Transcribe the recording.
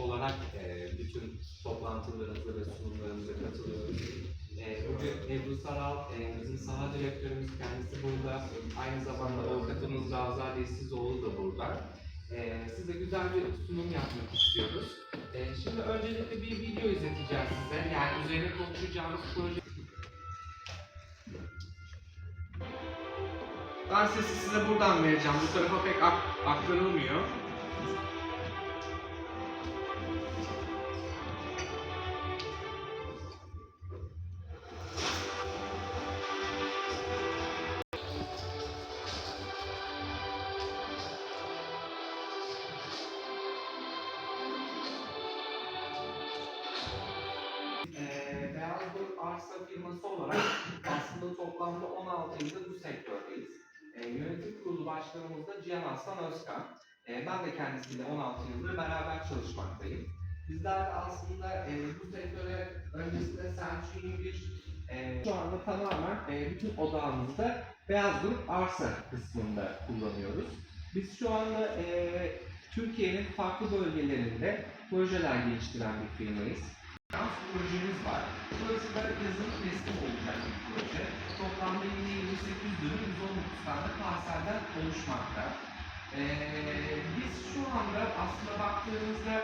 olarak e, bütün toplantılarınıza ve sunumlarınıza katılıyoruz. E, bugün Ebru Saral, e, bizim saha direktörümüz kendisi burada. Aynı zamanda avukatımız Ravza Ali Sizoğlu da burada. E, size güzel bir sunum yapmak istiyoruz. E, şimdi öncelikle bir video izleteceğiz size. Yani üzerine konuşacağımız proje Ben sesi size buradan vereceğim. Bu tarafa pek ak- aktarılmıyor. Firması olarak aslında toplamda 16 yıldır bu sektördeyiz. Eee yönetim kurulu başkanımız da Cihan Aslan Özkan. Eee ben de kendisiyle 16 yıldır beraber çalışmaktayım. Bizler de aslında eee, bu sektöre öncesinde Selçuk'un bir eee, şu anda tamamen eee, bütün odağımızda Beyaz Grup Arsa kısmında kullanıyoruz. Biz şu anda eee, Türkiye'nin farklı bölgelerinde projeler geliştiren bir firmayız. Dans projemiz var. Da yazın teslim olacak bir proje. Toplamda yine 28 dönüm 119 tane parselden oluşmakta. Ee, biz şu anda aslında baktığımızda